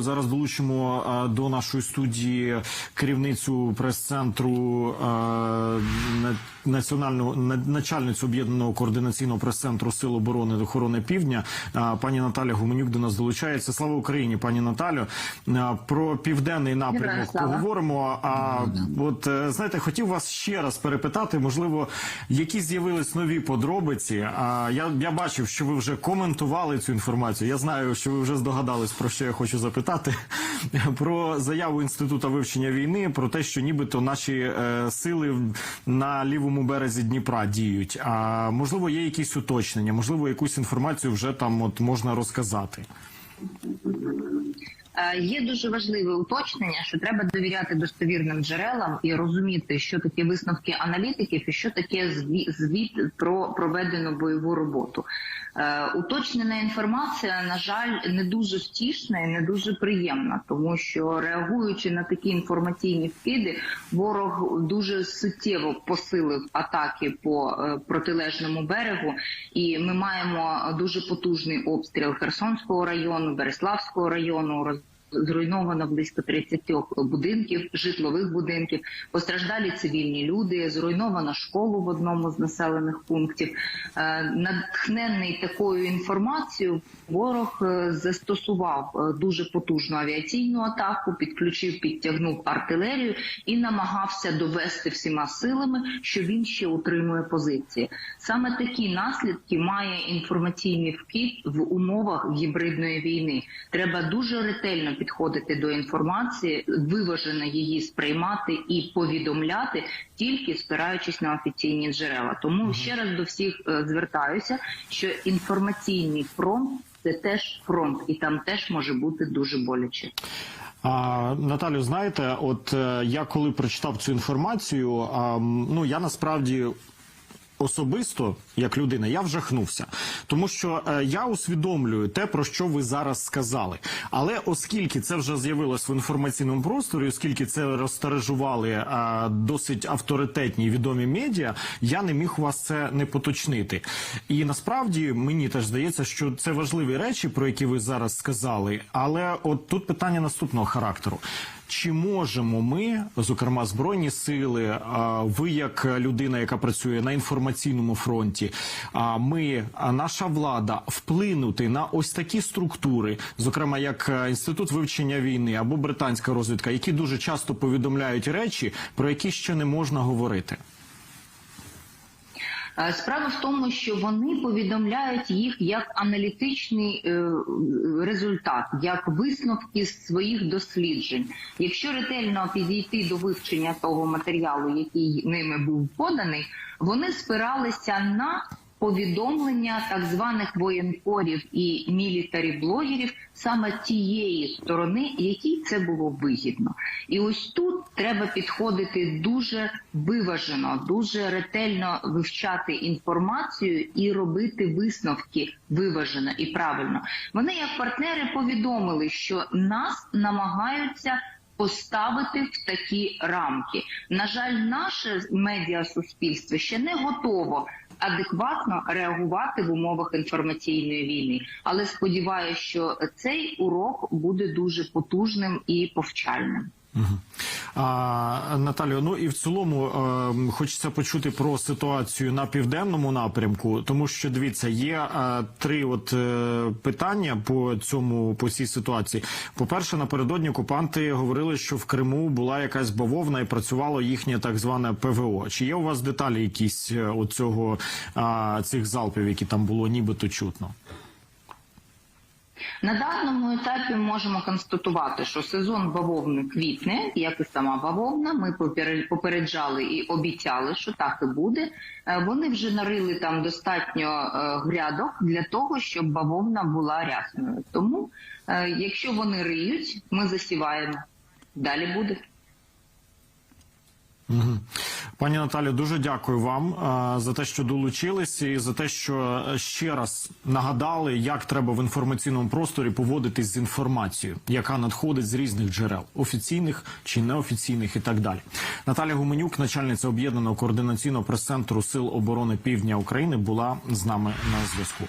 Зараз долучимо е, до нашої студії керівницю прес-центру е, національного на- начальницю об'єднаного координаційного прес-центру Сил оборони та охорони Півдня. Е, Пані Наталя Гуменюк до нас долучається. Слава Україні, пані Наталю. Про південний напрямок поговоримо. А от знаєте, хотів вас ще раз перепитати, можливо, які з'явились нові подробиці. А я, я бачив, що ви вже коментували цю інформацію. Я знаю, що ви вже здогадались про що я хочу запитати. Про заяву інституту вивчення війни, про те, що нібито наші е, сили на лівому березі Дніпра діють. А можливо, є якісь уточнення, можливо, якусь інформацію вже там от можна розказати. Е, Є дуже важливе уточнення, що треба довіряти достовірним джерелам і розуміти, що таке висновки аналітиків і що таке зві- звіт про проведену бойову роботу. Е, Уточнена інформація, на жаль, не дуже втішна і не дуже приємна, тому що реагуючи на такі інформаційні вкиди, ворог дуже суттєво посилив атаки по е, протилежному берегу, і ми маємо дуже потужний обстріл Херсонського району, Береславського району. Зруйновано близько 30 будинків, житлових будинків, постраждалі цивільні люди, зруйновано школу в одному з населених пунктів. Е, Натхнений такою інформацією, ворог е, застосував е, дуже потужну авіаційну атаку, підключив, підтягнув артилерію і намагався довести всіма силами, що він ще утримує позиції. Саме такі наслідки має інформаційний вкид в умовах гібридної війни. Треба дуже ретельно підходити до інформації, виважено її сприймати і повідомляти, тільки спираючись на офіційні джерела. Тому ще раз до всіх е, звертаюся, що інформаційний фронт це теж фронт, і там теж може бути дуже боляче. А, Наталю, знаєте, от е, я коли прочитав цю інформацію, а, ну я насправді. Особисто, як людина, я вжахнувся, тому що е, я усвідомлюю те, про що ви зараз сказали. Але оскільки це вже з'явилось в інформаційному просторі, оскільки це розстережували е, досить авторитетні і відомі медіа, я не міг вас це не поточнити. І насправді мені теж здається, що це важливі речі, про які ви зараз сказали. Але от тут питання наступного характеру. Чи можемо ми, зокрема збройні сили, ви як людина, яка працює на інформаційному фронті, а ми, наша влада, вплинути на ось такі структури, зокрема як інститут вивчення війни або британська розвідка, які дуже часто повідомляють речі, про які ще не можна говорити? Е, Справа в тому, що вони повідомляють їх як аналітичний е, результат, як висновки з своїх досліджень. Якщо ретельно підійти до вивчення того матеріалу, який ними був поданий, вони спиралися на повідомлення так званих воєнкорів і мілітарі-блогерів саме тієї сторони, якій це було вигідно. І ось тут треба підходити дуже виважено, дуже ретельно вивчати інформацію і робити висновки виважено і правильно. Вони, як партнери, повідомили, що нас намагаються. Поставити в такі рамки. На жаль, наше медіасуспільство ще не готово адекватно реагувати в умовах інформаційної війни. Але сподіваюся, що цей урок буде дуже потужним і повчальним. А, Наталію, ну і в цілому е, хочеться почути про ситуацію на південному напрямку, тому що дивіться, є е, три от е, питання по цьому по цій ситуації. По перше, напередодні окупанти говорили, що в Криму була якась бавовна і працювало їхнє так зване ПВО. Чи є у вас деталі якісь е, от цього е, цих залпів, які там було нібито чутно? На даному етапі можемо констатувати, що сезон бавовни квітне, як і сама бавовна. Ми попере- попереджали і обіцяли, що так і буде. Е, Вони вже нарили там достатньо е, грядок для того, щоб бавовна була рясною. Тому, е, якщо вони риють, ми засіваємо. Далі буде. Пані Наталі, дуже дякую вам е, за те, що долучились, і за те, що ще раз нагадали, як треба в інформаційному просторі поводитись з інформацією, яка надходить з різних джерел, офіційних чи неофіційних, і так далі. Наталя Гуменюк, начальниця об'єднаного координаційного прес-центру Сил оборони Півдня України, була з нами на зв'язку.